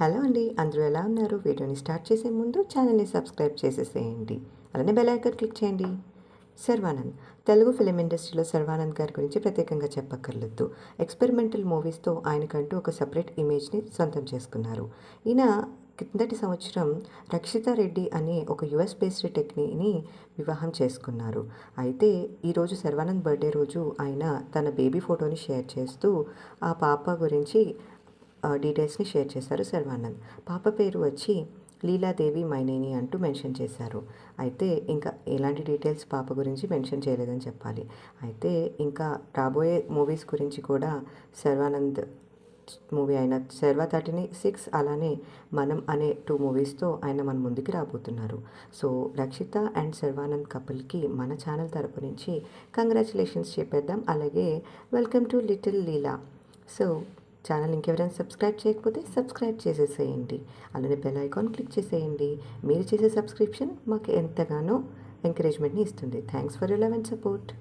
Hello అండి అందరూ ఎలా ఉన్నారు? వీడియోని స్టార్ట్ చేసే ముందు ఛానల్ని సబ్స్క్రైబ్ చేసేసేయండి. అలానే బెల్ ఐకాన్ క్లిక్ చేయండి. శర్వానంద్ తెలుగు ఫిలిం ఇండస్ట్రీలో శర్వానంద్ గారి గురించి ప్రత్యేకంగా చెప్పక్కర్లేదు. ఎక్స్పెరిమెంటల్ మూవీస్తో ఆయనకంటూ ఒక సపరేట్ ఇమేజ్ని సొంతం చేసుకున్నారు. ఈయన కిందటి సంవత్సరం రక్షిత రెడ్డి అనే ఒక యుఎస్ బేస్డ్ టెక్నీని వివాహం చేసుకున్నారు. అయితే ఈరోజు శర్వానంద్ బర్త్డే రోజు ఆయన తన బేబీ ఫోటోని షేర్ చేస్తూ ఆ పాప గురించి డీటెయిల్స్ని షేర్ చేశారు శర్వానంద్. పాప పేరు వచ్చి లీలాదేవి మైనేని అంటూ మెన్షన్ చేశారు. అయితే ఇంకా ఎలాంటి డీటెయిల్స్ పాప గురించి మెన్షన్ చేయలేదని చెప్పాలి. అయితే ఇంకా రాబోయే మూవీస్ గురించి కూడా శర్వానంద్ మూవీ అయిన శర్వా థర్టీని సిక్స్ అలానే మనం అనే టూ మూవీస్తో ఆయన మన ముందుకి రాబోతున్నారు. సో రక్షిత అండ్ శర్వానంద్ కపుల్కి మన ఛానల్ తరపు నుంచి కంగ్రాచులేషన్స్ చెప్పేద్దాం. అలాగే welcome to little Leela. So channel ఇంకెవరైనా సబ్స్క్రైబ్ చేయకపోతే సబ్స్క్రైబ్ చేసేసేయండి. అలానే బెల్ ఐకాన్ క్లిక్ చేసేయండి. మీరు చేసే సబ్స్క్రిప్షన్ మాకు ఎంతగానో ఎంకరేజ్మెంట్ని ఇస్తుంది. Thanks for you love and support